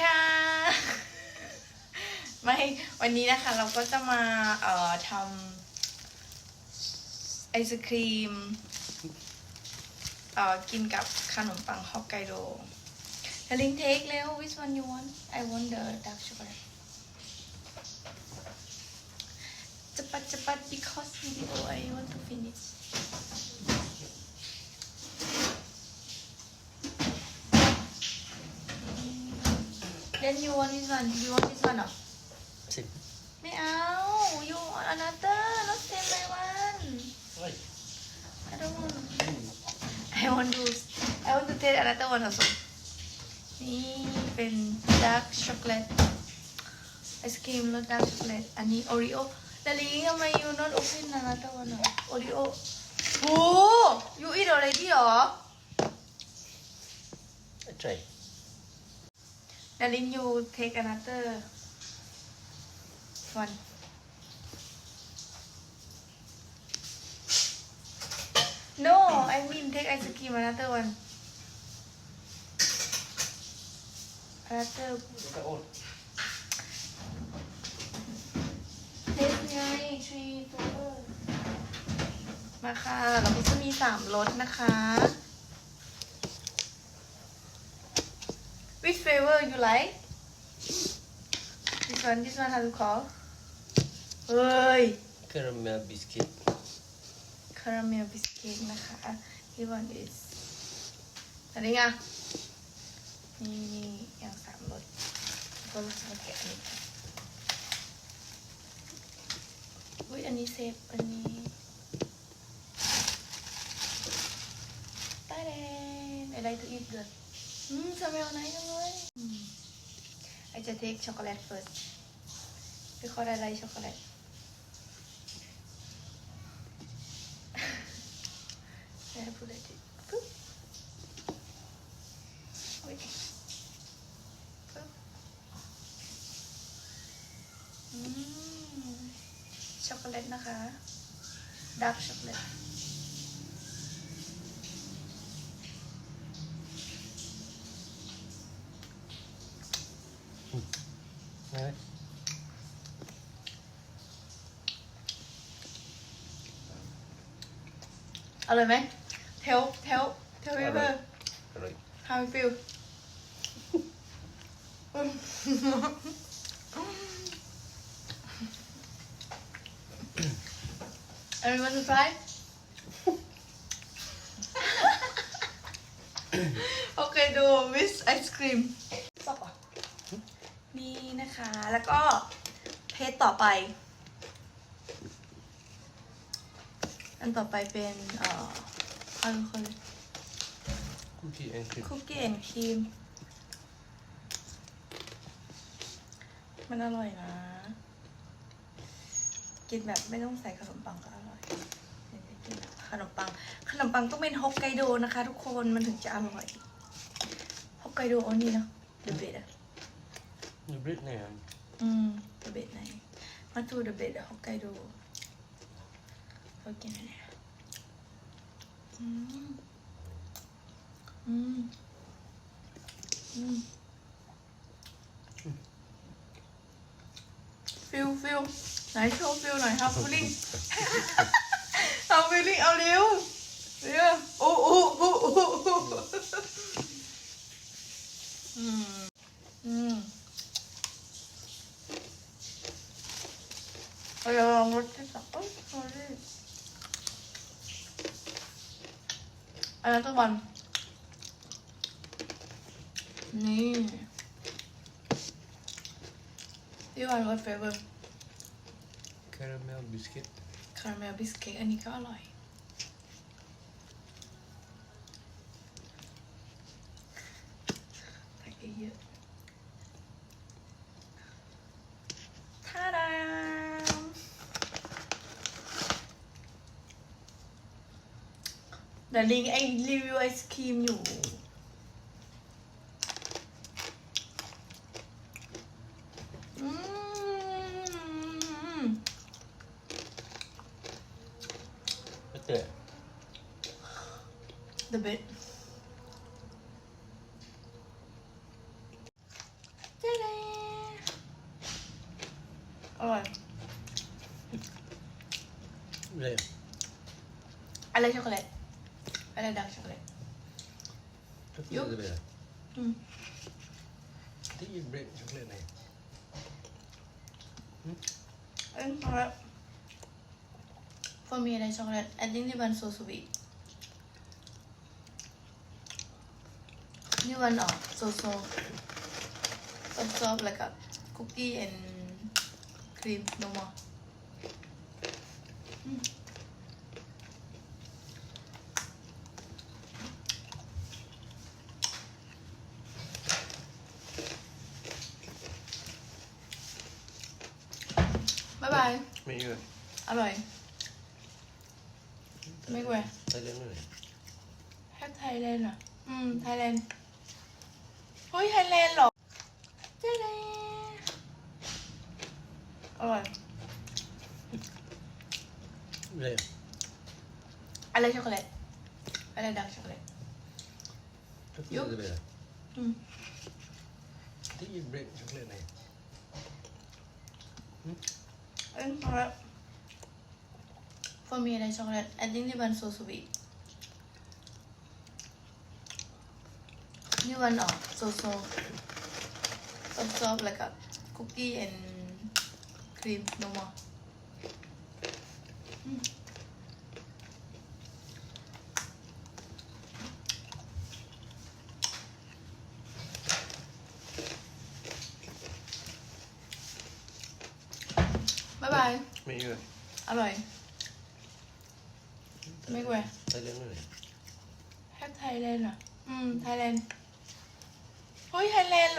ค่ะ ไม่ วันนี้นะคะเราก็จะมาเอ่อทำไอศครีมเอ่อกินกับขนมปังฮอกไกโดแล้วลิงเทคเร็ว which one you want I want the dark chocolate จะปัดจะปัด because video I want to finish then you want this one you want this one เหรอสิบไม่เอา you want another not same my one เฮ้ย I don't want I want to I want to taste another one also นี่เป็น dark chocolate ไอศครีมรส dark chocolate อันนี้ Oreo ดาลิงทำไม you not open another one อะ Oreo โอ้ you eat already เหรอใช่ ดาลิง you take another one no I mean take ice cream another one another แล้วก็โอ๊ตเทสไงทรีโฟเวอร์มาค่ะเราก็จะมีสามรสนะคะ which flavor you like this one this one how to call เฮ้ยคาราเมลบิสกิต caramel biscuit นะคะ this one is อันนี้ไงนี่นี่อย่างสามรสก็รู้สึกว่าแกะอันนี้ก่อนอุ้ยอันนี้เซฟอันนี้ตายแดงอะไรตัวอีกเดือดอืมสเมลไนจังเลย อืมไอจะเทคช็อกโกแลต first because I like chocolate แม่พูดอะไรดิปึ๊บอุ๊ยปึ๊บอืมช็อกโกแลตนะคะดาร์กช็อกโกแลต นะ อร่อยไหมเทลเทลเทลเวเบอร์อร่อย how you feel Everyone to try โอเคดู with ice cream ชอบอะนี่นะคะ แล้วก็เพจต่อไป อันต่อไปเป็นเอ่ออะไรคนคุกกี้แอนด์ครีมคุกกี้แอนด์ครีม มันอร่อยนะ กินแบบไม่ต้องใส่ขนมปังก็อร่อยเดี๋ยวกินแบบขนมปัง ขนมปังต้องเป็นฮอกไกโดนะคะทุกคนมันถึงจะอร่อยฮอกไกโดอันนี้เนาะเดอะเบดอะยูบริตเนี่ยอืมเดอะเบดไหนมาดูเดอะเบดอะฮอกไกโด เรากินอะไรเนี่ยอืม อืม อืมฟิลฟิลไหนโชว์ฟิลหน่อยครับฟิลลิ่งเอาฟิลลิ่งเอาเร็วเร็วโอ้โอ้โอ้โอ้โอ้อืมอืม เอาอย่าลองรสที่สองเอ้ย sorry อันนั้นตัววันนี่ที่วันรสเฟเวอร์ คาราเมลบิสกิต คาราเมลบิสเค้กอันนี้ก็อร่อยใส่เเดี๋ยวลิงไอรีวิวไอศครีมอยู่ ไม่เตะ the bit เจ๊เลยอร่อยเลยอะไรช็อกโกแลต ก็คือยุบจะเป็นอะไรอืมที่ยินเบรดช็อกโกแลตไหนเอ้ยช็อกโกแลต for me อะไรช็อกโกแลต I think นี่มัน so sweet นี่มันออก so so soft soft like a cookie and cream no more อืม บ๊ายบาย ไม่เยอะอร่อย ไม่แหวะไทยแลนด์เลยแค่ไทยแลนด์อะ อืม ไทยแลนด์เฮ้ยไทยแลนด์เหรอเจ๊เลยอร่อย เลยอะไรช็อกโกแลต อะไรดักช็อกโกแลตก็คือยุบจะเป็นอะไรอืม ที่ยินเบรดช็อกโกแลตไหน เอ้ยช็อกโกแลต for me the chocolate, I think นี่มัน so sweet นี่มันออก so so soft soft like a cookie and cream no more Mm. บ๊ายบาย ไม่เยอะอร่อย ไม่แหวะไทยแลนด์เลยแค่ไทยแลนด์อะอืม ไทยแลนด์ เฮ้ย ไทยแลนด์เหรอ